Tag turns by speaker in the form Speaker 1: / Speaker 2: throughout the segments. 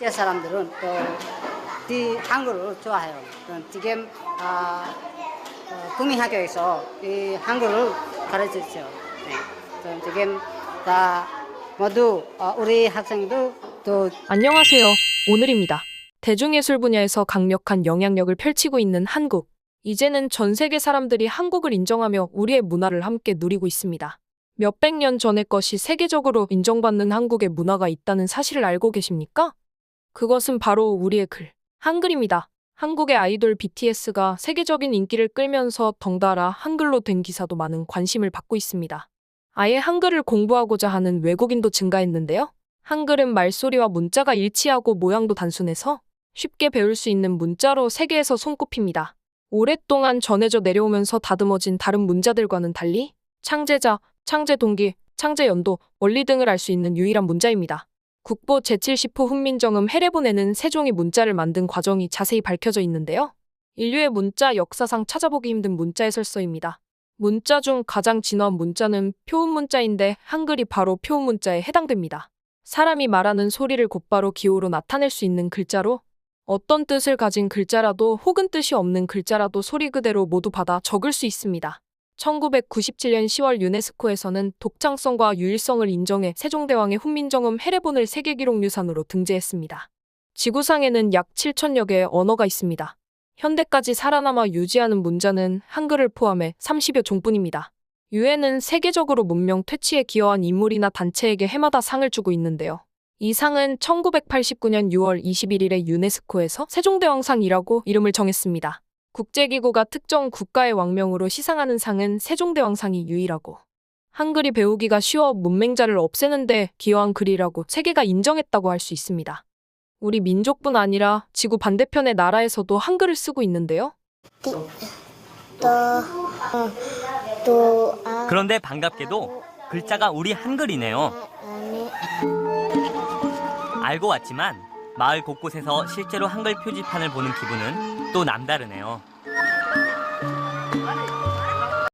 Speaker 1: 제 사람들은 또이 한글을 좋아해요. 지금 아, 어, 국민학교에서 이 한글을 가르치죠. 네. 지금 다 모두 어, 우리 학생도 또
Speaker 2: 안녕하세요. 오늘입니다. 대중예술 분야에서 강력한 영향력을 펼치고 있는 한국. 이제는 전 세계 사람들이 한국을 인정하며 우리의 문화를 함께 누리고 있습니다. 몇백 년 전의 것이 세계적으로 인정받는 한국의 문화가 있다는 사실을 알고 계십니까? 그것은 바로 우리의 글, 한글입니다. 한국의 아이돌 BTS가 세계적인 인기를 끌면서 덩달아 한글로 된 기사도 많은 관심을 받고 있습니다. 아예 한글을 공부하고자 하는 외국인도 증가했는데요. 한글은 말소리와 문자가 일치하고 모양도 단순해서 쉽게 배울 수 있는 문자로 세계에서 손꼽힙니다. 오랫동안 전해져 내려오면서 다듬어진 다른 문자들과는 달리 창제자, 창제 동기, 창제 연도, 원리 등을 알 수 있는 유일한 문자입니다. 국보 제70호 훈민정음 해례본에는 세종이 문자를 만든 과정이 자세히 밝혀져 있는데요. 인류의 문자 역사상 찾아보기 힘든 문자 해설서입니다. 문자 중 가장 진화한 문자는 표음 문자인데 한글이 바로 표음 문자에 해당됩니다. 사람이 말하는 소리를 곧바로 기호로 나타낼 수 있는 글자로 어떤 뜻을 가진 글자라도 혹은 뜻이 없는 글자라도 소리 그대로 모두 받아 적을 수 있습니다. 1997년 10월 유네스코에서는 독창성과 유일성을 인정해 세종대왕의 훈민정음 해례본을 세계기록유산으로 등재했습니다. 지구상에는 약 7천여 개의 언어가 있습니다. 현대까지 살아남아 유지하는 문자는 한글을 포함해 30여 종뿐입니다. 유엔은 세계적으로 문명 퇴치에 기여한 인물이나 단체에게 해마다 상을 주고 있는데요. 이 상은 1989년 6월 21일에 유네스코에서 세종대왕상이라고 이름을 정했습니다. 국제기구가 특정 국가의 왕명으로 시상하는 상은 세종대왕상이 유일하고 한글이 배우기가 쉬워 문맹자를 없애는데 기여한 글이라고 세계가 인정했다고 할 수 있습니다. 우리 민족뿐 아니라 지구 반대편의 나라에서도 한글을 쓰고 있는데요.
Speaker 3: 그런데 반갑게도 글자가 우리 한글이네요. 알고 왔지만 마을 곳곳에서 실제로 한글 표지판을 보는 기분은 또 남다르네요.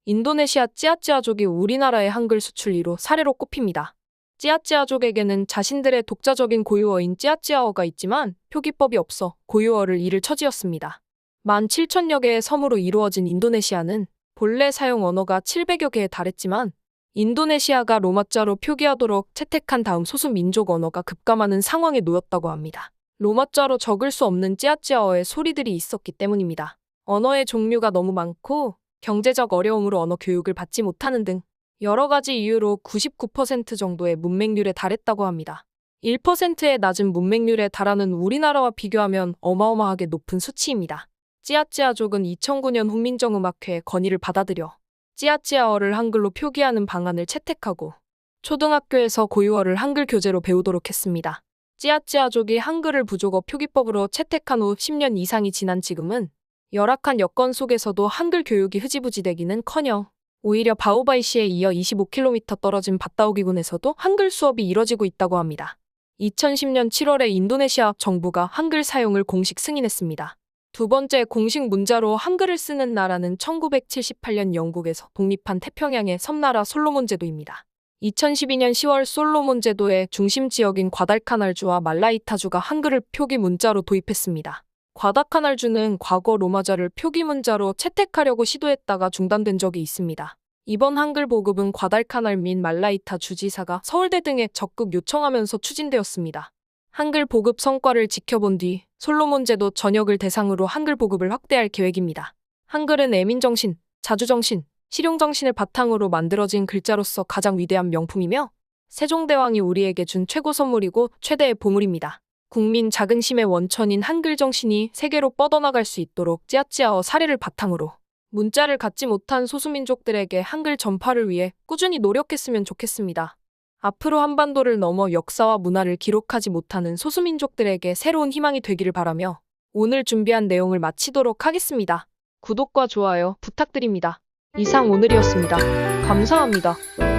Speaker 2: 인도네시아 찌아찌아족이 우리나라의 한글 수출 1호 사례로 꼽힙니다. 찌아찌아족에게는 자신들의 독자적인 고유어인 찌아찌아어가 있지만 표기법이 없어 고유어를 잃을 처지였습니다. 17,000여 개의 섬으로 이루어진 인도네시아는 본래 사용 언어가 700여 개에 달했지만 인도네시아가 로마자로 표기하도록 채택한 다음 소수 민족 언어가 급감하는 상황에 놓였다고 합니다. 로마자로 적을 수 없는 찌아찌아어의 소리들이 있었기 때문입니다. 언어의 종류가 너무 많고 경제적 어려움으로 언어 교육을 받지 못하는 등 여러 가지 이유로 99% 정도의 문맹률에 달했다고 합니다. 1%의 낮은 문맹률에 달하는 우리나라와 비교하면 어마어마하게 높은 수치입니다. 찌아찌아족은 2009년 훈민정음악회의 건의를 받아들여 찌아찌아어를 한글로 표기하는 방안을 채택하고 초등학교에서 고유어를 한글 교재로 배우도록 했습니다. 찌아찌아족이 한글을 부족어 표기법으로 채택한 후 10년 이상이 지난 지금은 열악한 여건 속에서도 한글 교육이 흐지부지되기는 커녕 오히려 바오바이시에 이어 25km 떨어진 밭다오기군에서도 한글 수업이 이뤄지고 있다고 합니다. 2010년 7월에 인도네시아 정부가 한글 사용을 공식 승인했습니다. 두 번째 공식 문자로 한글을 쓰는 나라는 1978년 영국에서 독립한 태평양의 섬나라 솔로몬 제도입니다. 2012년 10월 솔로몬 제도의 중심 지역인 과달카날주와 말라이타주가 한글을 표기 문자로 도입했습니다. 과다카날주는 과거 로마자를 표기 문자로 채택하려고 시도했다가 중단된 적이 있습니다. 이번 한글 보급은 과달카날 민 말라이타 주지사가 서울대 등에 적극 요청하면서 추진되었습니다. 한글 보급 성과를 지켜본 뒤 솔로몬 제도 전역을 대상으로 한글 보급을 확대할 계획입니다. 한글은 애민정신, 자주정신, 실용정신을 바탕으로 만들어진 글자로서 가장 위대한 명품이며 세종대왕이 우리에게 준 최고 선물이고 최대의 보물입니다. 국민 자긍심의 원천인 한글 정신이 세계로 뻗어나갈 수 있도록 찌아찌아어 사례를 바탕으로 문자를 갖지 못한 소수민족들에게 한글 전파를 위해 꾸준히 노력했으면 좋겠습니다. 앞으로 한반도를 넘어 역사와 문화를 기록하지 못하는 소수민족들에게 새로운 희망이 되기를 바라며 오늘 준비한 내용을 마치도록 하겠습니다. 구독과 좋아요 부탁드립니다. 이상 오늘이었습니다. 감사합니다.